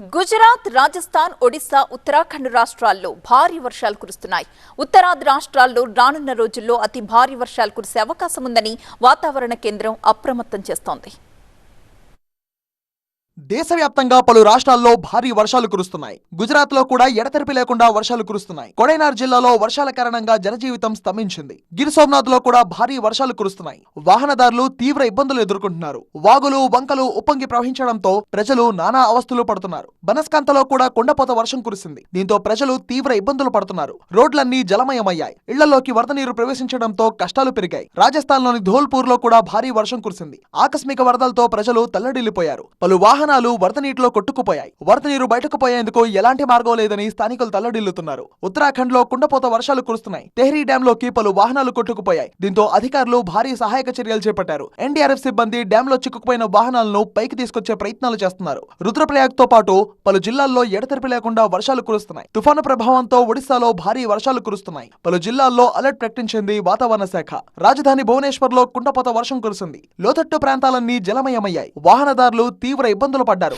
గుజరాత్ రాజస్థాన్ ఒడిశా ఉత్తరాఖండ్ రాష్ట్రాల్లో భారీ వర్షాలు కురుస్తున్నాయి. ఉత్తరాది రాష్ట్రాల్లో రానున్న రోజుల్లో అతి భారీ వర్షాలు కురిసే అవకాశం ఉందని వాతావరణ కేంద్రం అప్రమత్తం చేస్తోంది. దేశవ్యాప్తంగా పలు రాష్ట్రాల్లో భారీ వర్షాలు కురుస్తున్నాయి. గుజరాత్లో కూడా ఎడతెరిపి లేకుండా వర్షాలు కురుస్తున్నాయి. కొడైనార్ జిల్లాలో వర్షాల కారణంగా జనజీవితం స్తంభించింది. గిర్ సోమనాథ్లో కూడా భారీ వర్షాలు కురుస్తున్నాయి. వాహనదారులు తీవ్ర ఇబ్బందులు ఎదుర్కొంటున్నారు. వాగులు వంకలు ఉప్పొంగి ప్రవహించడంతో ప్రజలు నానా అవస్థలు పడుతున్నారు. బనస్కాంతలో కూడా కొండపోత వర్షం కురిసింది. దీంతో ప్రజలు తీవ్ర ఇబ్బందులు పడుతున్నారు. రోడ్లన్నీ జలమయమయ్యాయి. ఇళ్ళలోకి వరద నీరు ప్రవేశించడంతో కష్టాలు పెరిగాయి. రాజస్థాన్లోని ధోల్పూర్లో కూడా భారీ వర్షం కురిసింది. ఆకస్మిక వరదలతో ప్రజలు తల్లడిల్లిపోయారు. పలు వాహన వాహనాలు వరద నీటిలో కొట్టుకుపోయాయి. వరద నీరు బయటకు పోయేందుకు ఎలాంటి మార్గం లేదని స్థానికులు తల్లడిల్లుతున్నారు. ఉత్తరాఖండ్లో కుండపోత వర్షాలు కురుస్తున్నాయి. తెహ్రీ డ్యామ్లోకి పలు వాహనాలు కొట్టుకుపోయాయి. దీంతో అధికారులు భారీ సహాయక చర్యలు చేపట్టారు. ఎన్డీఆర్ఎఫ్ సిబ్బంది డ్యామ్లో చిక్కుకుపోయిన వాహనాలను పైకి తీసుకొచ్చే ప్రయత్నాలు చేస్తున్నారు. రుద్రప్రయాగ్తో పాటు పలు జిల్లాల్లో ఎడతెరిపి లేకుండా వర్షాలు కురుస్తున్నాయి. తుఫాను ప్రభావంతో ఒడిశాలో భారీ వర్షాలు కురుస్తున్నాయి. పలు జిల్లాల్లో అలర్ట్ ప్రకటించింది వాతావరణ శాఖ. రాజధాని భువనేశ్వర్లో కుండపోత వర్షం కురిసింది. లోతట్టు ప్రాంతాలన్నీ జలమయమయ్యాయి. వాహనదారులు తీవ్ర ఇబ్బంది ఇబ్బందులు పడ్డారు